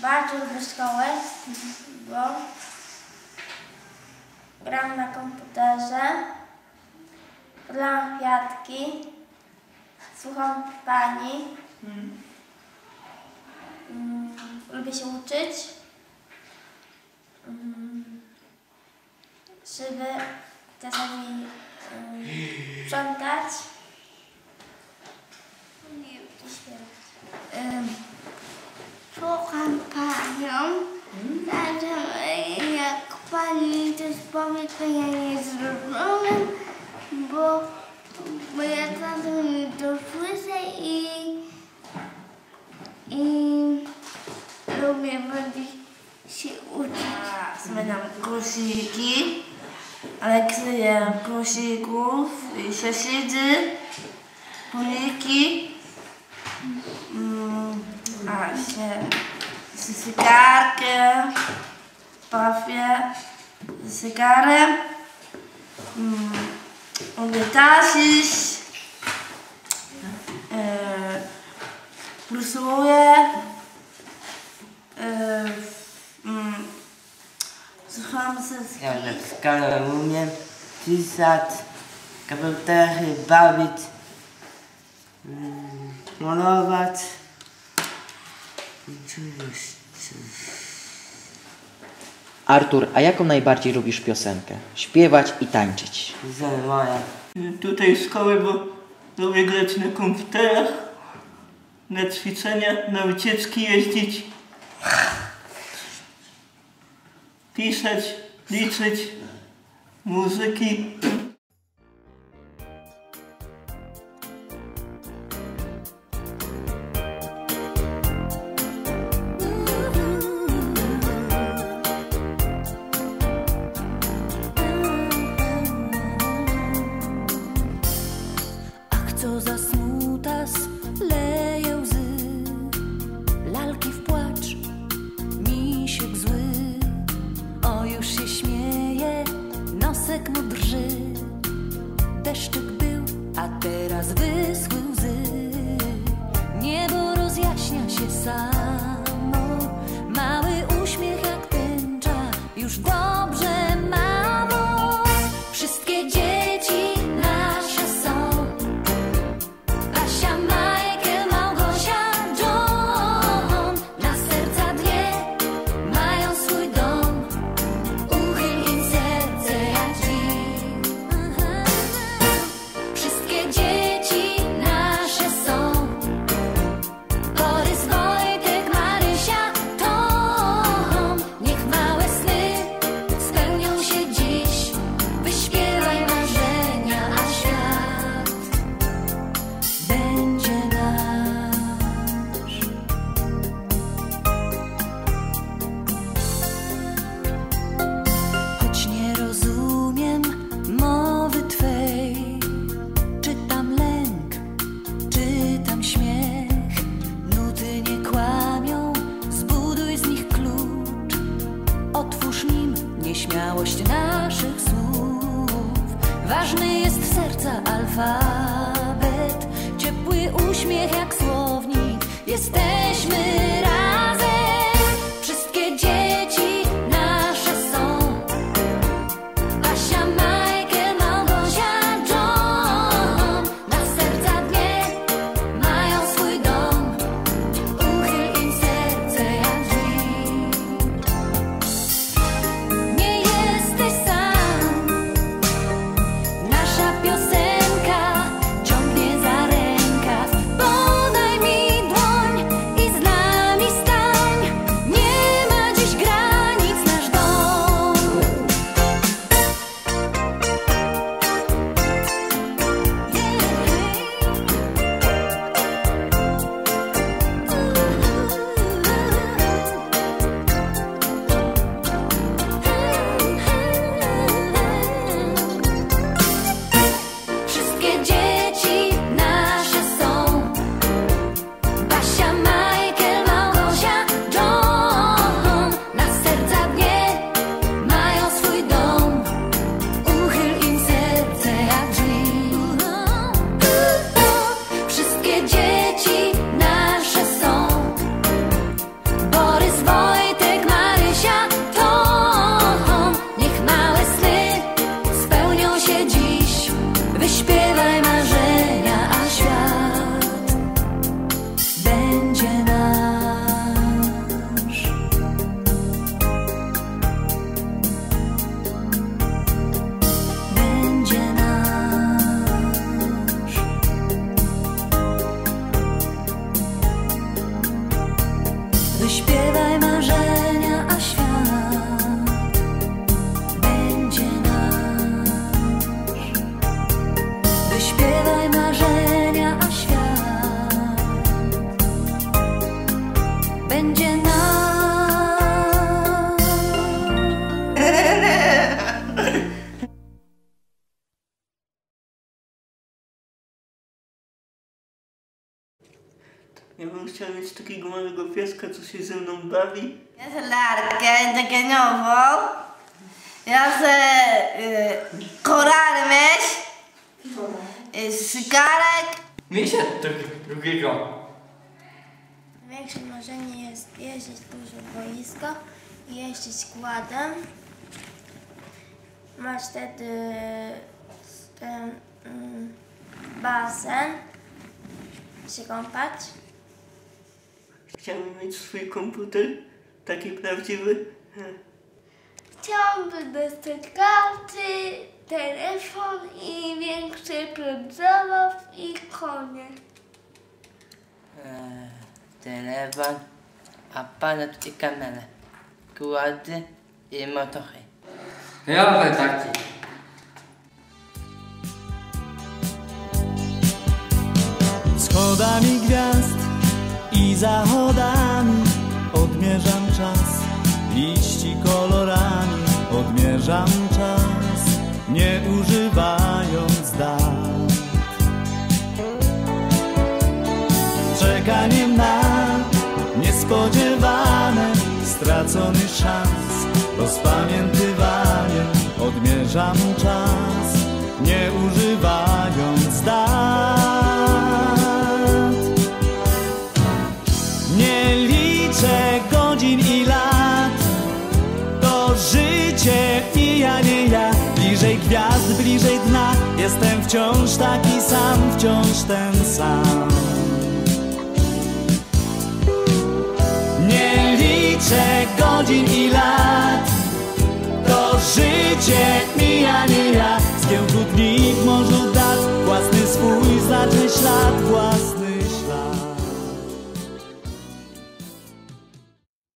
Bardzo lubię szkołę, bo gram na komputerze, gram kwiatki, słucham pani, mm, lubię się uczyć, mm, żeby czasami mm, sprzątać. I śpiewać. Słucham panią, zatem jak pani coś powie, to ja nie zrozumiem, bo, bo ja czasem nie to słyszę i, i lubię bardziej się uczyć. Zmieniam kursiki, lekcje kursików i seszydy, puniki, mm, a się sygarkę, bawię z sygarem, mm, umiem tańczyć, e, plusuję, e, mm, Słucham ze Ja na skalę umiem pisać, komputery bawić, mm, malować. Artur, a jaką najbardziej lubisz piosenkę? Śpiewać i tańczyć. Moja. tutaj szkoły, bo lubię grać na komputerach, na ćwiczenia, na wycieczki jeździć, pisać, liczyć, muzyki. Ważny jest serca alfabet, ciepły uśmiech jak słownik. Jesteśmy razem. Get llegue. Ja bym chciał mieć takiego małego pieska, co się ze mną bawi. Ja chcę larkę degeniową. Ja chcę y, korale mieć. Y, Sygarek. Misia drugiego. Większe marzenie jest jeździć duże boisko i jeździć kładem. Masz wtedy ten mm, basen, się kąpać. Chciałbym mieć swój komputer, taki prawdziwy. Chciałbym dostać karty, telefon i większy prąd zabaw i konie. E, telefon, aparat i kamerę. Kłady i motory. Ja taki. Wschodami gwiazd zachodami odmierzam czas, liści kolorami odmierzam czas, nie używając dat. Czekaniem na niespodziewane, stracony szans, rozpamiętywaniem odmierzam czas, nie używając dat. poniżej dna. Jestem wciąż taki sam, wciąż ten sam. Nie liczę godzin i lat. To życie mija, nie ja. Z kiełku dni w morzu dat. Własny swój znaczy ślad własny